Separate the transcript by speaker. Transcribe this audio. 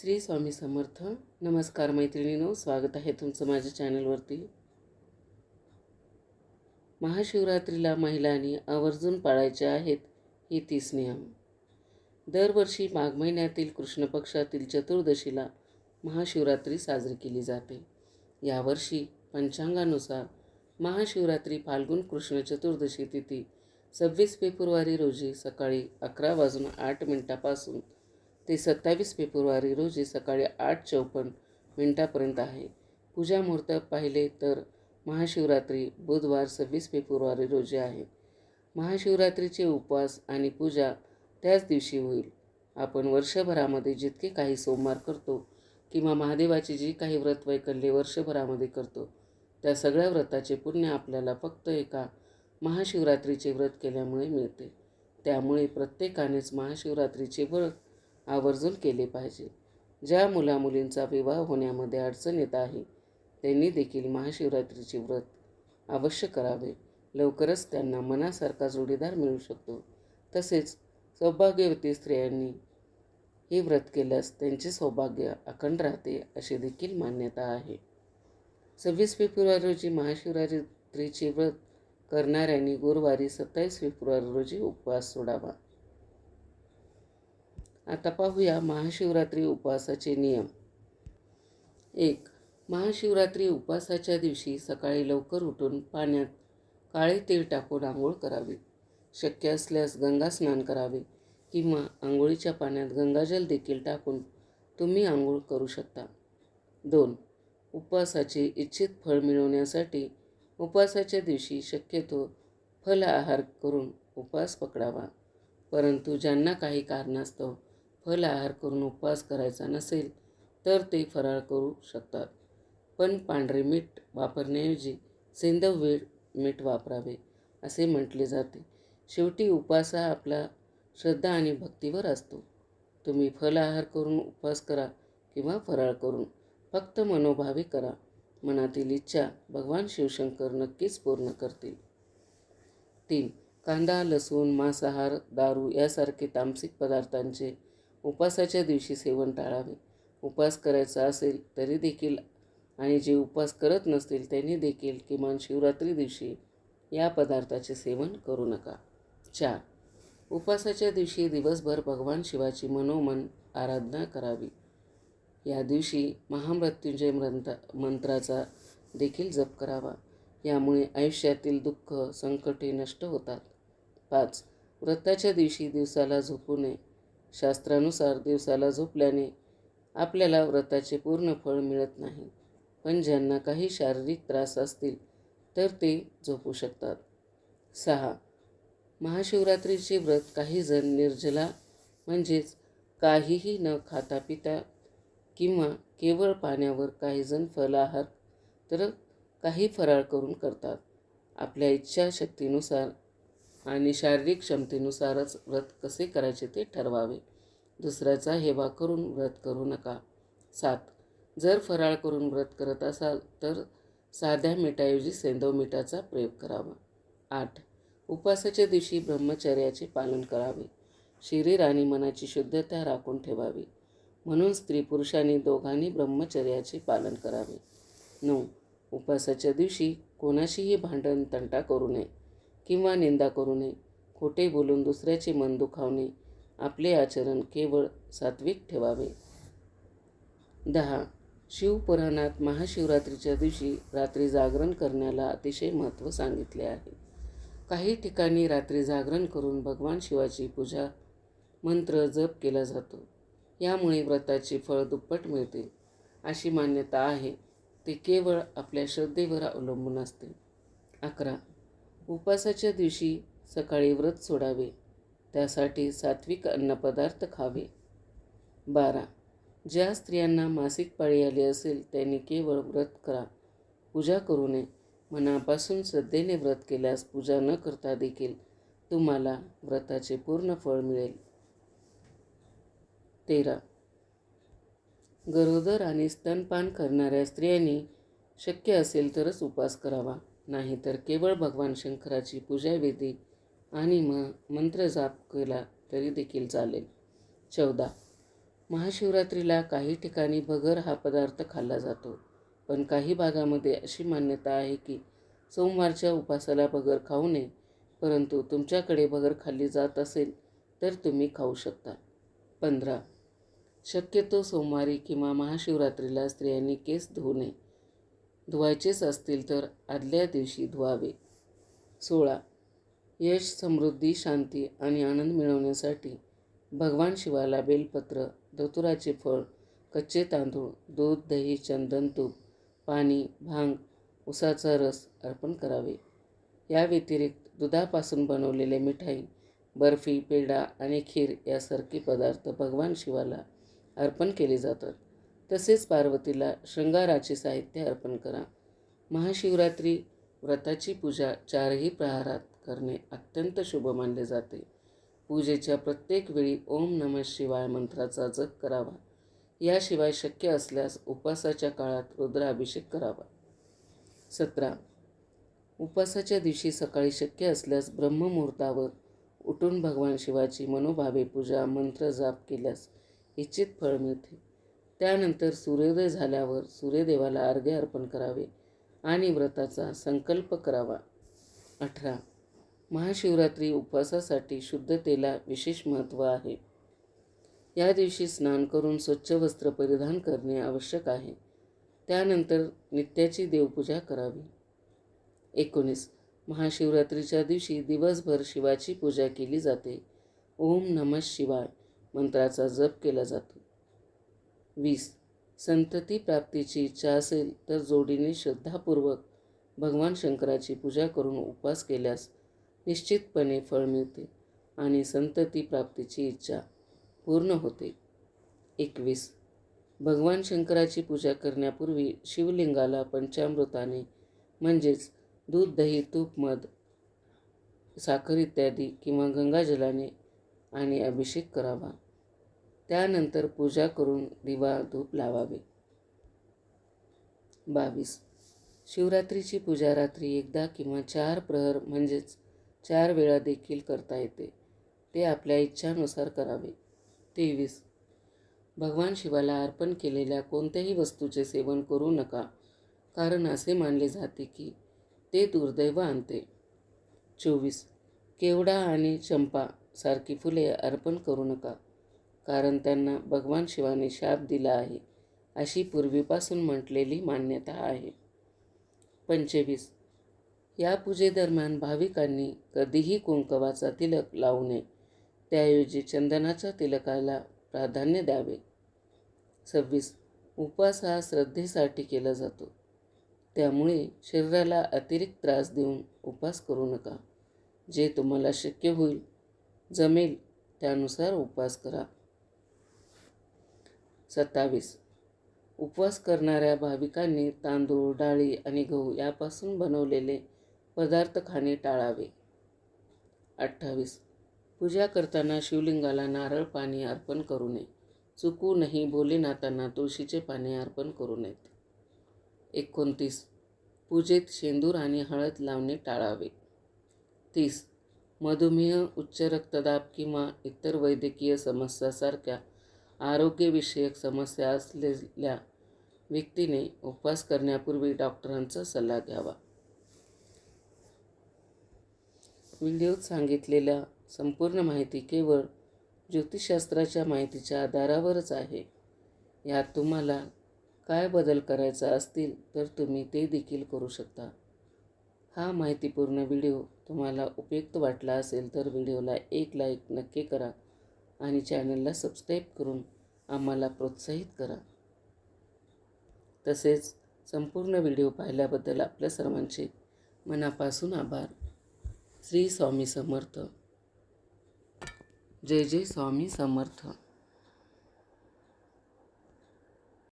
Speaker 1: श्री स्वामी समर्थ. नमस्कार मैत्रिणीनो स्वागत आहे तुमचं माझ्या चॅनलवरती. महाशिवरात्रीला महिलांनी आवर्जून पाळायचे आहेत हे तीस नियम. दरवर्षी माघ महिन्यातील कृष्ण पक्षातील चतुर्दशीला महाशिवरात्री साजरी केली जाते. यावर्षी पंचांगानुसार महाशिवरात्री फाल्गुन कृष्ण चतुर्दशी तिथी सव्वीस फेब्रुवारी रोजी सकाळी अकरा वाजून आठ मिनिटापासून ते सत्तावीस फेब्रुवारी रोजी सकाळी आठ चौपन्न मिनिटापर्यंत आहे. पूजा मुहूर्त पाहिले तर महाशिवरात्री बुधवार सव्वीस फेब्रुवारी रोजी आहे. महाशिवरात्रीचे उपवास आणि पूजा त्याच दिवशी होईल. आपण वर्षभरामध्ये जितके काही सोमवार करतो किंवा महादेवाची जी काही व्रत वैकल्ये वर्षभरामध्ये करतो त्या सगळ्या व्रताचे पुण्य आपल्याला फक्त एका महाशिवरात्रीचे व्रत केल्यामुळे मिळते. त्यामुळे प्रत्येकानेच महाशिवरात्रीचे व्रत आवर्जून केले पाहिजे. ज्या मुलामुलींचा विवाह होण्यामध्ये अडचण येत आहे त्यांनी देखील महाशिवरात्रीचे व्रत अवश्य करावे. लवकरच त्यांना मनासारखा जोडीदार मिळू शकतो. तसेच सौभाग्यवती स्त्रियांनी हे व्रत केल्यास त्यांचे सौभाग्य अखंड राहते अशी देखील मान्यता आहे. सव्वीस फेब्रुवारी रोजी महाशिवरात्रीचे व्रत करणाऱ्यांनी गुरुवारी सत्तावीस फेब्रुवारी रोजी उपवास सोडावा. आता पाहूया महाशिवरात्री उपवासाचे नियम. एक महाशिवरात्री उपवासाच्या दिवशी सकाळी लवकर उठून पाण्यात काळे तेल टाकून आंघोळ करावी. शक्य असल्यास गंगा स्नान करावे किंवा आंघोळीच्या पाण्यात गंगाजल देखील टाकून तुम्ही आंघोळ करू शकता. दोन उपवासाचे इच्छित फळ मिळवण्यासाठी उपवासाच्या दिवशी शक्यतो फल आहार करून उपवास पकडावा. परंतु ज्यांना काही कारणास्तव फल आहार करून उपवास करायचा नसेल तर ते फराळ करू शकतात. पण पांढरे मीठ वापरण्याऐवजी सेंदव वेळ मीठ वापरावे असे म्हटले जाते. शेवटी उपवास हा आपला श्रद्धा आणि भक्तीवर असतो. तुम्ही फल आहार करून उपवास करा किंवा फराळ करून फक्त मनोभावे करा. मनातील इच्छा भगवान शिवशंकर नक्कीच पूर्ण करतील. तीन कांदा लसूण मांसाहार दारू यासारखे तामसिक पदार्थांचे उपवासाच्या दिवशी सेवन टाळावे. उपवास करायचा असेल तरी देखील आणि जे उपवास करत नसतील त्यांनी देखील किमान शिवरात्री दिवशी या पदार्थाचे सेवन करू नका. चार. उपवासाच्या दिवशी दिवसभर भगवान शिवाची मनोमन आराधना करावी. या दिवशी महामृत्युंजय मंत्र मंत्राचा देखील जप करावा. यामुळे आयुष्यातील दुःख संकटे नष्ट होतात. पाच. व्रताच्या दिवशी दिवसाला झोपू नये. शास्त्रानुसार दिवसाला झोपल्याने आपल्याला व्रताचे पूर्ण फळ मिळत नाही. पण ज्यांना काही शारीरिक त्रास असतील तर ते झोपू शकतात. सहा. महाशिवरात्रीचे व्रत काही जण निर्जला म्हणजेच काहीही न खाता पिता किंवा केवळ पाण्यावर काही जण फलाहार तर काही फराळ करून करतात. आपल्या इच्छाशक्तीनुसार आणि शारीरिक क्षमतेनुसारच व्रत कसे करायचे ते ठरवावे. दुसऱ्याचा हेवा करून व्रत करू नका. सात. जर फराळ करून व्रत करत असाल तर साध्या मिठाऐवजी सेंदव मिठाचा प्रयोग करावा. आठ. उपवासाच्या दिवशी ब्रह्मचर्याचे पालन करावे. शरीर आणि मनाची शुद्धता राखून ठेवावी. म्हणून स्त्री पुरुषांनी दोघांनी ब्रह्मचर्याचे पालन करावे. नऊ. उपवासाच्या दिवशी कोणाशीही भांडण तंटा करू नये. किंवा निंदा करू नये. खोटे बोलून दुसऱ्याचे मन दुखावणे. आपले आचरण केवळ सात्विक ठेवावे. दहा. शिवपुराणात महाशिवरात्रीच्या दिवशी रात्री जागरण करण्याला अतिशय महत्त्व सांगितले आहे. काही ठिकाणी रात्री जागरण करून भगवान शिवाची पूजा मंत्र जप केला जातो. यामुळे व्रताचे फळ दुप्पट मिळते. अशी मान्यता आहे. ते केवळ आपल्या श्रद्धेवर अवलंबून असते. अकरा. उपवासाच्या दिवशी सकाळी व्रत सोडावे. त्यासाठी सात्विक अन्नपदार्थ खावे. बारा. ज्या स्त्रियांना मासिक पाळी आली असेल त्यांनी केवळ व्रत करा. पूजा करू नये. मनापासून श्रद्धेने व्रत केल्यास पूजा न करता देखील तुम्हाला व्रताचे पूर्ण फळ मिळेल. तेरा. गरोदर आणि स्तनपान करणाऱ्या स्त्रियांनी शक्य असेल तरच उपास करावा. नाही तर केवळ भगवान शंकराची पूजाविधी आणि म मंत्र जाप केला तरी देखील चालेल. चौदा. महाशिवरात्रीला काही ठिकाणी भगर हा पदार्थ खाल्ला जातो. पण काही भागामध्ये अशी मान्यता आहे की सोमवारच्या उपासाला भगर खाऊ नये. परंतु तुमच्याकडे भगर खाल्ली जात असेल तर तुम्ही खाऊ शकता. पंधरा. शक्यतो सोमवारी किंवा महाशिवरात्रीला स्त्रियांनी केस धुवू नये. धुवायचेच असतील तर आदल्या दिवशी धुवावे. सोळा. यश समृद्धी शांती आणि आनंद मिळवण्यासाठी भगवान शिवाला बेलपत्र धतुराचे फळ कच्चे तांदूळ दूध दही चंदन तूप पाणी भांग उसाचा रस अर्पण करावे. या व्यतिरिक्त दुधापासून बनवलेले मिठाई बर्फी पेढा आणि खीर यासारखे पदार्थ भगवान शिवाला अर्पण केले जातात. तसेच पार्वतीला शृंगाराचे साहित्य अर्पण करा. महाशिवरात्री व्रताची पूजा चारही प्रहारात करणे अत्यंत शुभ मानले जाते. पूजेच्या प्रत्येक वेळी ओम नमः शिवाय मंत्राचा जप करावा. याशिवाय शक्य असल्यास उपवासाच्या काळात रुद्राभिषेक करावा. सतरा. उपवासाच्या दिवशी सकाळी शक्य असल्यास ब्रह्ममुहूर्तावर उठून भगवान शिवाची मनोभावे पूजा मंत्र जाप केल्यास इच्छित फळ मिळते. त्यानंतर सूर्योदय झाल्यावर सूर्यदेवाला अर्घ्य अर्पण करावे आणि व्रताचा संकल्प करावा. अठरा. महाशिवरात्री उपवासासाठी शुद्धतेला विशेष महत्त्व आहे. या दिवशी स्नान करून स्वच्छ वस्त्र परिधान करणे आवश्यक आहे. त्यानंतर नित्याची देवपूजा करावी. एकोणीस. महाशिवरात्रीच्या दिवशी दिवसभर शिवाची पूजा केली जाते. ओम नमः शिवाय मंत्राचा जप केला जातो. वीस. संतती प्राप्तीची इच्छा असेल तर जोडीने श्रद्धापूर्वक भगवान शंकराची पूजा करून उपवास केल्यास निश्चितपणे फळ मिळते आणि संतती प्राप्तीची इच्छा पूर्ण होते. एकवीस. भगवान शंकराची पूजा करण्यापूर्वी शिवलिंगाला पंचामृताने म्हणजेच दूध दही तूप मध साखर इत्यादी किंवा गंगाजलाने आणि अभिषेक करावा. त्यानंतर पूजा करून दिवा धूप लावावे. बावीस. शिवरात्रीची पूजा रात्री एकदा किंवा चार प्रहर म्हणजेच चार वेळा देखील करता येते. ते आपल्या इच्छानुसार करावे. तेवीस. भगवान शिवाला अर्पण केलेल्या कोणत्याही वस्तूचे सेवन करू नका कारण असे मानले जाते की ते दुर्दैव आणते. चोवीस. केवडा आणि चंपा सारखी फुले अर्पण करू नका. कारण त्यांना भगवान शिवाने शाप दिला आहे अशी पूर्वीपासून म्हटलेली मान्यता आहे. पंचवीस. या पूजेदरम्यान भाविकांनी कधीही कुंकवाचा तिलक लावू नये. त्याऐवजी चंदनाच्या तिलकाला प्राधान्य द्यावे. सव्वीस. उपवास हा श्रद्धेसाठी केला जातो. त्यामुळे शरीराला अतिरिक्त त्रास देऊन उपवास करू नका. जे तुम्हाला शक्य होईल जमेल त्यानुसार उपवास करा. सत्तावीस. उपवास करणाऱ्या भाविकांनी तांदूळ डाळी आणि गहू यापासून बनवलेले पदार्थ खाणे टाळावे. अठ्ठावीस. पूजा करताना शिवलिंगाला नारळ पाणी अर्पण करू नये. चुकूनही भोलेनाथांना तुळशीचे पाणी अर्पण करू नयेत. एकोणतीस. पूजेत शेंदूर आणि हळद लावणे टाळावे. तीस. मधुमेह उच्च रक्तदाब किंवा इतर वैद्यकीय समस्यासारख्या आरोग्यविषयक समस्या असलेल्या व्यक्तीने उपवास करण्यापूर्वी डॉक्टरांचा सल्ला घ्यावा. व्हिडिओत सांगितलेल्या संपूर्ण माहिती केवळ ज्योतिषशास्त्राच्या माहितीच्या आधारावरच आहे. यात तुम्हाला काय बदल करायचा असतील तर तुम्ही ते देखील करू शकता. हा माहितीपूर्ण व्हिडिओ तुम्हाला उपयुक्त वाटला असेल तर व्हिडिओला एक लाईक नक्की करा. आणि चॅनलला सबस्क्राईब करून आम्हाला प्रोत्साहित करा. तसेच संपूर्ण व्हिडिओ पाहिल्याबद्दल आपल्या सर्वांचे मनापासून आभार. श्री स्वामी समर्थ. जय जय स्वामी समर्थ.